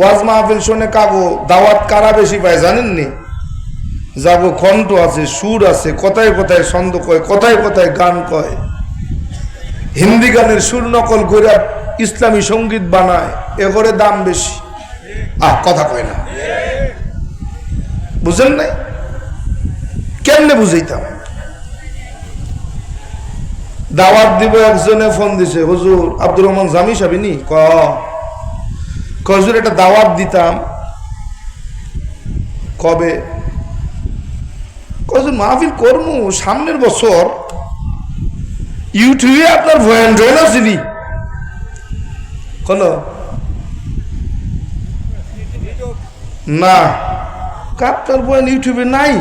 ওয়াজ মাহফিল শুনে কাগো দাওয়াত কারা বেশি পায় জানেননি? যাব, কণ্ঠ আছে, সুর আছে, কথায় কথায় ছন্দ কয়, কথায় কথায় গান কয়। হিন্দি গানের সুর নকল করে ইসলামী সংগীত বানায়, এ করে দাম বেশি। আহ, কথা কয় না। বুঝেন নাই? কেমনে বুঝাইতাম? দাওয়াত দিব একজনে, ফোন দিছে, হুজুর আব্দুর রহমান জামি সাবিনি ক? ক হুজুর একটা দাওয়াত দিতাম। কবে? কজন মাহফিল করমু সামনের বছর। ইউটিউবে আপনার ভয়ান জয়েন আসিনি কোন না? আপনার বয়ান ইউটিউবে নাই?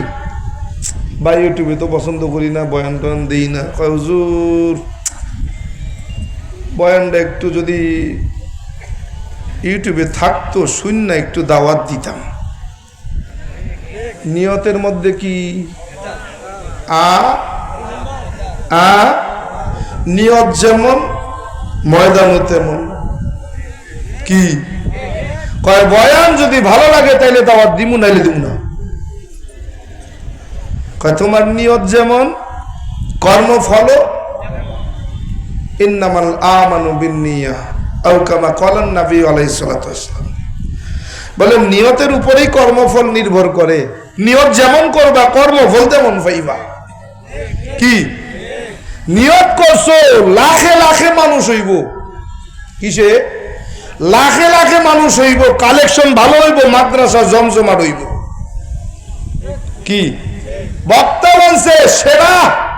বা ইউটিউবে তো পছন্দ করি না বয়ান টয়ান দিই না। কয় হুজুর বয়ানটা একটু যদি ইউটিউবে থাকতো, শূন্য একটু দাওয়াত দিতাম। নিয়তের মধ্যে কি? আ আ, নিয়ত যেমন, ময়দানও তেমন। কি? কয়, বয়ান যদি ভালো লাগে তাইলে দাওয়াত দিমু, নাইলে দিমু না। কয়, তোমার নিয়ত যেমন কর্মফল ইন্নামাল আমানু বিন্নিয়া। নিয়তের উপরেই কর্মফল নির্ভর করে। নিয়ত যেমন করবা, কর্মফল তেমন পাইবা। কি? নিয়ত করছ, লাখে লাখে মানুষ হইব। কিসে? লাখে লাখে মানুষ হইব, কালেকশন ভালো হইব, মাদ্রাসা জমজমাট হইব। কি? বক্তা বলছে সেরা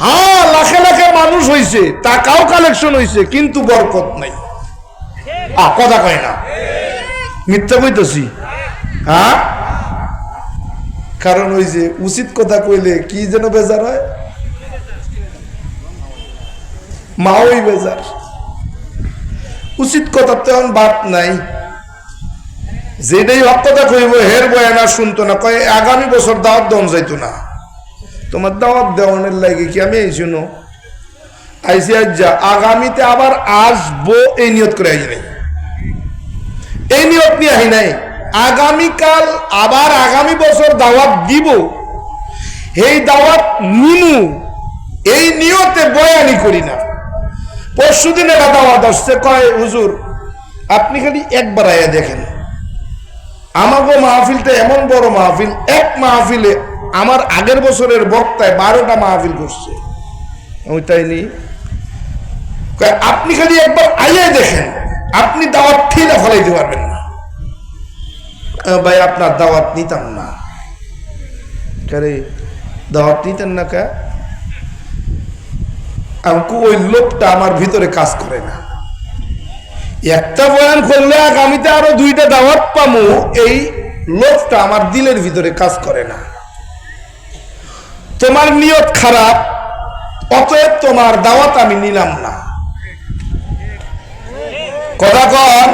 হ্যাঁ লাখে লাখে মানুষ হইছে, টাকাও কালেকশন হইছে, কিন্তু বরকত নাই। আ, কথা কয় না। মিথ্যা কইতেছি। হ্যাঁ কারণ ওই যে উচিত কথা কইলে কি যেন বেজার হয়? মাওই বেজার। উচিত কথা তেমন বাদ নাই। যেটাই হক কথা কইব, হের বয়ানা শুনতো না। কয়, আগামী বছর দাওয়াত দন যাইতো না। তোমার দাওয়াত দেওয়ানের লাগে কি? আমি এই শুনো আইসি যা আগামীতে আবার আসব, এই নিয়ত করে আই নাই। এই নিয়ত নিয়ে আহি নাই। আগামীকাল আবার আগামী বছর দাওয়াত দিব। এই দাওয়াত নিমু এই নিয়তে বয়ানি করি না। পরশু দিন একটা দাওয়াত আসছে, কয়, হুজুর, আপনি খালি একবার আয়া দেখেন। আমাগো মাহফিলটা এমন বড় মাহফিল, এক মাহফিলে আমার আগের বছরের বক্তায় বারোটা মাহফিল করছে আমি তাই নি আপনি খালি একবার আইয়াই দেখেন, আপনি দাওয়াত ঠিলা ফলাইতে পারবেন না। ভাই, আপনার দাওয়াত নিতাম না। কারে দাওয়াত নিতেন না কে? আমাকে ওই লোকটা আমার ভিতরে কাজ করে না। একটা বয়ান করলে আগামীতে আরও দুইটা দাওয়াত পামু, এই লোকটা আমার দিলের ভিতরে কাজ করে না। তোমার নিয়ত খারাপ, অতএব তোমার দাওয়াত আমি নিলাম না। কথা কর,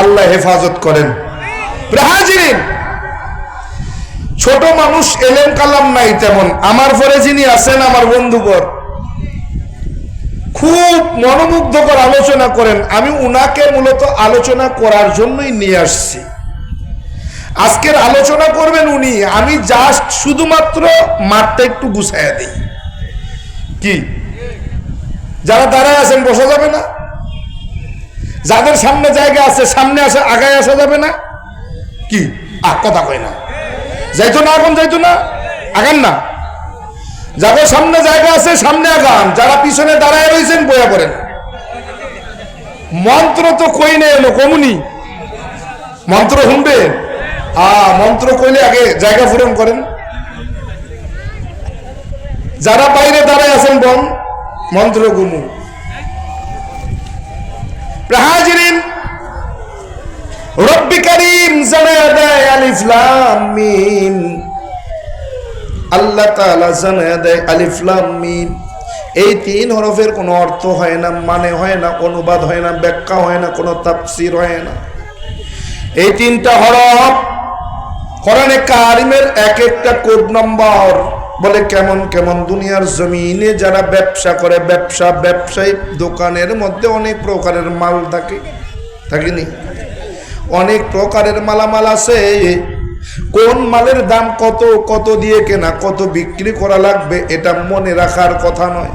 আল্লাহ হেফাজত করেন। ছোট মানুষ এলেম কালাম নাই তেমন। আমার পরে যিনি আছেন, আমার বন্ধুবর খুব মনোমুগ্ধকর আলোচনা করেন। আমি উনাকে মূলত আলোচনা করার জন্যই নিয়ে আসছি। আজকের আলোচনা করবেন উনি। আমি জাস্ট শুধুমাত্র মাঠটা একটু গুছাইয়া দিই। কি? যারা দাঁড়ায় আছেন, বসা যাবে না? যাদের সামনে জায়গা আছে, সামনে আসে, আগায় আসা যাবে না? কি? আর কথা কয় না। যাইতো না এখন, যাইতো না? আগান না। যাদের সামনে জায়গা আছে, সামনে আগান। যারা পিছনে দাঁড়ায় রয়েছেন, বয়া করেন মন্ত্র তো কই নেই এলো, কমুনি। মন্ত্র শুনবে আ মন্ত্র কইলে আগে জায়গা পূরণ করেন। যারা বাইরে দাঁড়ায় আছেন বন, মন্ত্র মিম। আল্লাহ এই তিন হরফের কোনো অর্থ হয় না মানে হয় না, অনুবাদ হয় না, ব্যাখ্যা হয় না, কোনো তাফসির হয় না। এই তিনটা হরফ কোরআনে কারিমের এক একটা কোড নম্বর বলে কেমন কেমন দুনিয়ার জমিনে যারা ব্যবসা করে, ব্যবসা ব্যবসায়ী দোকানের মধ্যে অনেক প্রকারের মাল থাকে থাকিনি অনেক প্রকারের মালামাল আছে। কোন মালের দাম কত কত দিয়ে কেনা, কত বিক্রি করা লাগবে, এটা মনে রাখার কথা নয়।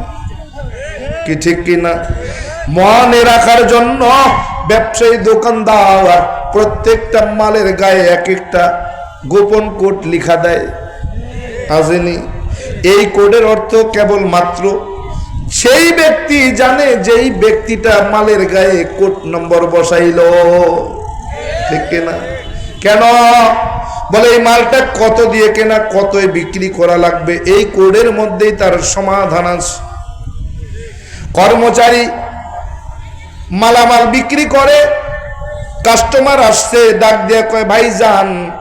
কি ঠিক কিনা মনে রাখার জন্য ব্যবসায়ী দোকানদার প্রত্যেকটা মালের গায়ে এক একটা গোপন কোড লিখা দেয়। আসেনি এই কোডের অর্থ কেবল মাত্র সেই ব্যক্তি জানে যেই ব্যক্তিটা মালের গায়ে কোড নম্বর বসাইল। ঠিক কিনা কেন? বলে, এই মালটা কত দিয়ে কেনা কত বিক্রি করা লাগবে? এই কোডের মধ্যেই তার সমাধান আছে। কর্মচারী মালামাল বিক্রি করে, কাস্টমার আসছে, ডাক দিয়ে কয় ভাই যান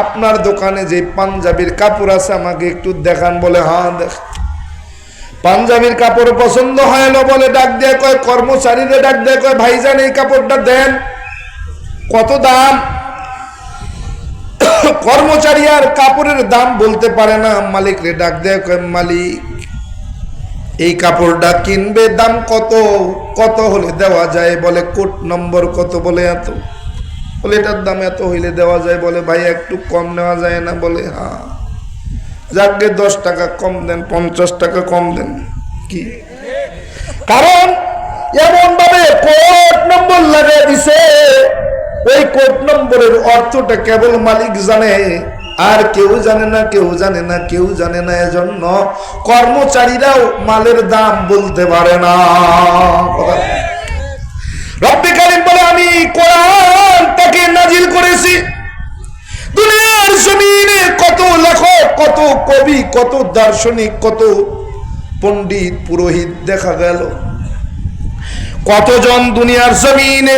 আপনার দোকানে যে পাঞ্জাবির কাপড় আছে, আমাকে একটু দেখান বলে হ্যাঁ দেখ। পাঞ্জাবির কাপড় পছন্দ হয় না বলে ডাক দিয়ে কয়, কর্মচারীরে ডাক দিয়ে কয়, ভাইজান, এই কাপড়টা দেন। কত দাম? কর্মচারী আর কাপড়ের দাম বলতে পারে না। মালিক রে ডাক দেয় কয়, মালিক, এই কাপড়টা কিনবে, দাম কত? কত হলে দেওয়া যায়? বলে, কোট নম্বর কত? বলে, এত। বলে, এটার দাম এত হইলে দেওয়া যায়? বলে, ভাই, একটু কম নেওয়া যায় না। বলে হ্যাঁ যাকে দশ টাকা কম দেন, পঞ্চাশ টাকা কম দেন। কি? কারণ এমন ভাবে কোট নম্বর লাগাই দিছে, ওই কোট নম্বরের অর্থটা কেবল মালিক জানে, আর কেউ জানে না, কেউ জানে না, কেউ জানে না, এজন্য কর্মচারীরাও মালের দাম বলতে পারে না। রব্বে কারিম বলে আমি কোরআন তাকে নাজিল করেছি। দুনিয়ার জমিনে কত লেখক, কত কবি, কত দার্শনিক, কত পণ্ডিত, পুরোহিত দেখা গেল। কতজন দুনিয়ার জমিনে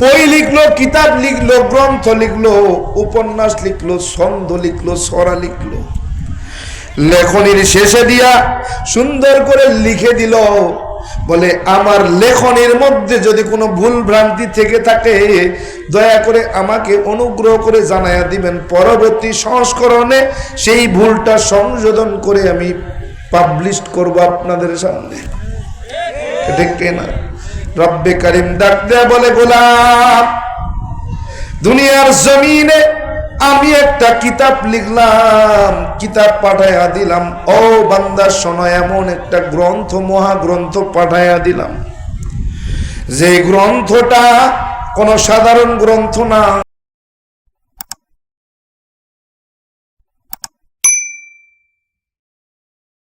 বই লিখলো, কিতাব লিখলো, গ্রন্থ লিখলো, উপন্যাস লিখলো, ছন্দ লিখলো সরা লিখলো। লেখনির শেষে দিয়া সুন্দর করে লিখে দিল বলে, আমার লেখনের মধ্যে যদি কোনো ভুল ভ্রান্তি থেকে থাকে, দয়া করে আমাকে অনুগ্রহ করে জানাইয়া দিবেন। পরবর্তী সংস্করণে সেই ভুলটা সংশোধন করে আমি পাবলিশ করব আপনাদের সামনে। না। রব্বে করিম ডাক দেয়া বলে, গোলাম, দুনিয়ার জমিনে আমি একটা কিতাব লিখলাম, কিতাব পাঠাইয়া দিলাম। ও বান্দার শোনো, এমন একটা গ্রন্থ, মহাগ্রন্থ পাঠাইয়া দিলাম। যে গ্রন্থটা কোনো সাধারণ গ্রন্থ না।